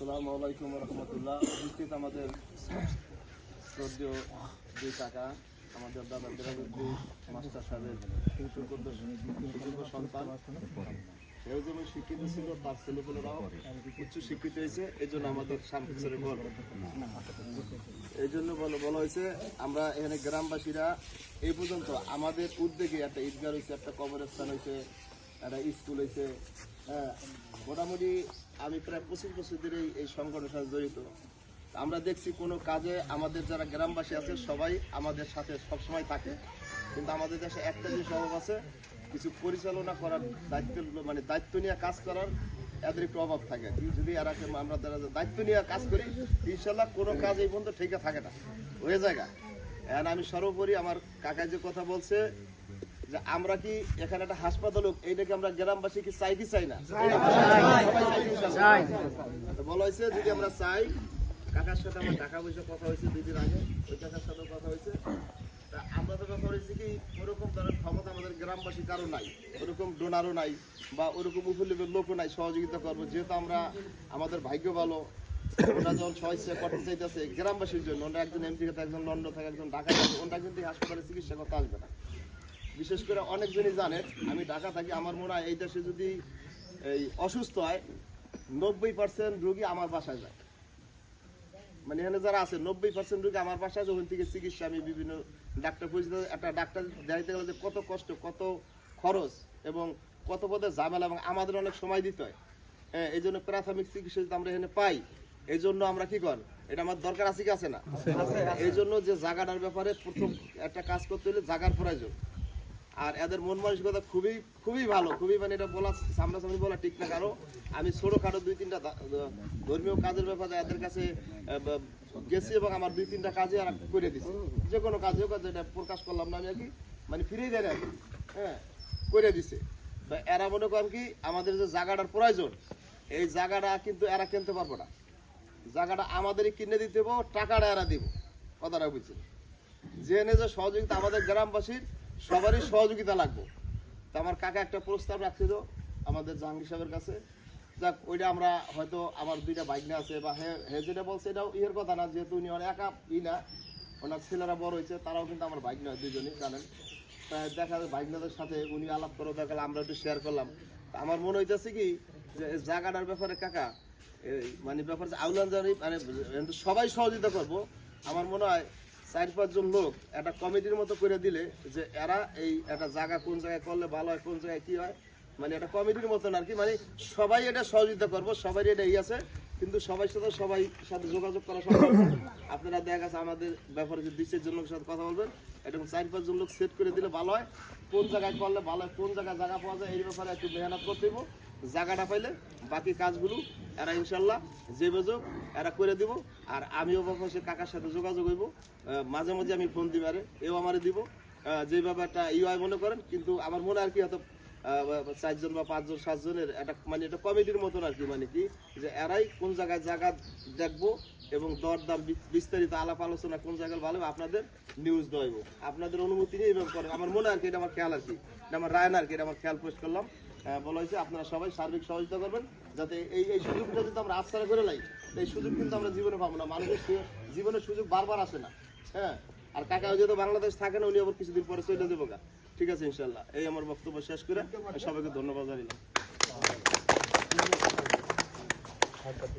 আসসালামু আলাইকুম রহমতুল্লাহ। উপস্থিত আমাদের শ্রদ্ধেয় দুই কাকা, আমাদের দাদা বিরাবুদ্দি মাস্টার সাহেবের সুযোগ্য সন্তান। সেও যেমন শিক্ষিত ছিল তার ছেলেপেলেরাও উচ্চ শিক্ষিত হয়েছে এই জন্য আমাদের সামনে গর্ব এই জন্য বলা বলা হয়েছে, আমরা এখানে গ্রামবাসীরা এই পর্যন্ত আমাদের উদ্যোগে একটা ঈদগাহ হয়েছে একটা কবরস্থান হয়েছে একটা স্কুল হয়েছে হ্যাঁ মোটামুটি আমি প্রায় পঁচিশ বছর ধরে এই- সংগঠনের সাথে জড়িত। আমরা দেখছি কোনো কাজে আমাদের যারা গ্রামবাসী আছে, সবাই আমাদের সাথে সবসময় থাকে। কিন্তু আমাদের দেশে একটা জিনিস অভাব আছে, কিছু পরিচালনা করার দায়িত্ব মানে দায়িত্ব নিয়ে কাজ করার এদের একটু অভাব থাকে। যদি এরা আমরা যারা দায়িত্ব নিয়ে কাজ করি, ইনশাল্লাহ কোনো কাজ এই পর্যন্ত ঠিক থাকে না। হয়ে জায়গা। এখন আমি সর্বোপরি আমার কাকা যে কথা বলছে যে আমরা কি এখানে একটা হাসপাতাল হোক এইটাকে আমরা গ্রামবাসী কি চাই কি চাই না? তো বলা হয়েছে যদি আমরা চাই কাকার সাথে আমার টাকা পয়সা কথা হয়েছে দুই দিন আগে ওই কাকার সাথে কথা হয়েছে। আমরা তো ব্যাপার হয়েছে কি ওরকম ধরনের ক্ষমতা আমাদের গ্রামবাসী কারও নাই ওরকম ডোনারও নাই বা ওরকম উপলব্ধের লোকও নাই সহযোগিতা করব। যেহেতু আমরা আমাদের ভাগ্য ভালো ওরা যখন সহায়তা করতে চাইতেছে গ্রামবাসীর জন্য ওরা একজন এমপি থাকে একজন লন্ডন থাকে একজন ঢাকা থাকে ওরা কিন্তু হাসপাতালে চিকিৎসা করতে আসবে না। বিশেষ করে অনেকজনই জানেন আমি ঢাকা থাকি আমার মনে হয় এই দেশে যদি এই অসুস্থ হয় নব্বই পার্সেন্ট রোগী আমার বাসায় যায়। মানে এখানে যারা আছে নব্বই পার্সেন্ট রোগী আমার বাসায় ওখান থেকে চিকিৎসা আমি বিভিন্ন ডাক্তার পরিচিত একটা ডাক্তার দেখাইতে গেলে যে কত কষ্ট কত খরচ এবং কত পদে ঝামেলা এবং আমাদের অনেক সময় দিতে হয়। হ্যাঁ এই জন্য প্রাথমিক চিকিৎসা যদি আমরা এখানে পাই এই জন্য আমরা কি কর এটা আমার দরকার আছে কি আছে না? এই জন্য যে জায়গাটার ব্যাপারে প্রথম একটা কাজ করতে হলে জায়গার প্রয়োজন। আর এদের মন মানসিকতা খুবই খুবই ভালো, খুবই মানে এটা বলা সামনাসামনি বলা ঠিক না কারও। আমি ছোটখাটো দুই তিনটা ধর্মীয় কাজের ব্যাপারে এদের কাছে গেছি এবং আমার দুই তিনটা কাজে আর করে দিছি। যে কোনো কাজে হোক যেটা প্রকাশ করলাম না আমি আর কি মানে ফিরেই দেয় আর কি। হ্যাঁ করে দিছে। এরা মনে করেন কি, আমাদের যে জায়গাটার প্রয়োজন, এই জায়গাটা কিন্তু এরা কিনতে পারব না। জায়গাটা আমাদেরই কিনে দিতে টাকাটা এরা দিব। কথাটা বুঝছি জেনে যে সহযোগিতা আমাদের গ্রামবাসীর সবারই সহযোগিতা লাগবে। তো আমার কাকা একটা প্রস্তাব রাখছিল আমাদের জাহাঙ্গীর সাহেবের কাছে। যাক, ওইটা আমরা হয়তো আমার দুইটা বাইক বাইকনা আছে বা হে যেটা বলছে এটাও ইয়ের কথা না, যেহেতু উনি অনেক একা ই না, ওনার ছেলেরা বড় হয়েছে, তারাও কিন্তু আমার বাইক নয় দুজনই জানেন। তাই দেখা যায় বাইকনাদের সাথে উনি আলাপ করে দেখালে আমরা একটু শেয়ার করলাম। আমার মনে হইতেছে কি, যে জায়গাটার ব্যাপারে কাকা মানে ব্যাপার আউলান জানি মানে সবাই সহযোগিতা করব, আমার মনে হয় চার পাঁচজন লোক একটা কমিটির মতো করে দিলে যে এরা এই একটা জায়গা কোন জায়গায় করলে ভালো হয়, কোন জায়গায় কি হয় মানে একটা কমিটির মতন আর কি মানে সবাই এটা সহযোগিতা করব সবাই এটা ই আছে, কিন্তু সবাই সাথে সবাই সাথে যোগাযোগ করা সম্ভব। আপনারা দেখা গেছে আমাদের ব্যাপারে যে বিশেষ জন লোকের সাথে কথা বলবেন, এরকম চার পাঁচজন লোক সেট করে দিলে ভালো হয়, কোন জায়গায় করলে ভালো হয়, কোন জায়গায় জায়গা পাওয়া যায়, এই ব্যাপারে একটু মেহনত করতে জায়গাটা পাইলে বাকি কাজগুলো এরা ইনশাল্লাহ যে বেজক এরা করে দিব। আর বাবা সে কাকার সাথে যোগাযোগ হইব। মাঝে মাঝে আমি ফোন দিব আরে, এও আমারে দিব। যে ব্যাপারটা ইউআই মনে করেন, কিন্তু আমার মনে আর কি হয়তো চারজন বা পাঁচজন, সাতজনের একটা মানে এটা কমিটির মতন আর কি মানে কি যে এরাই কোন জায়গায় জায়গা দেখব এবং দরদাম বিস্তারিত আলাপ আলোচনা কোন জায়গায় ভালো আপনাদের নিউজ দেব আপনাদের অনুমতি নিয়ে এভাবে করে। আমার মনে আর কি, এটা আমার খেয়াল আর কি। এটা আমার না আর কি, এটা আমার খেয়াল পোস্ট করলাম। বলা হয়েছে আপনারা সবাই সার্বিক সহযোগিতা করবেন, যাতে এই এই সুযোগটা যদি আমরা আশ্রয় করে লাই, এই সুযোগ কিন্তু আমরা জীবনে পাবো না। মানুষের জীবনের সুযোগ বারবার আসে না। হ্যাঁ? আর কাকা যেহেতু বাংলাদেশ থাকে না উনি আবার কিছুদিন পরে চলে দেবো ঠিক আছে ইনশাল্লাহ এই আমার বক্তব্য শেষ করে সবাইকে ধন্যবাদ জানালাম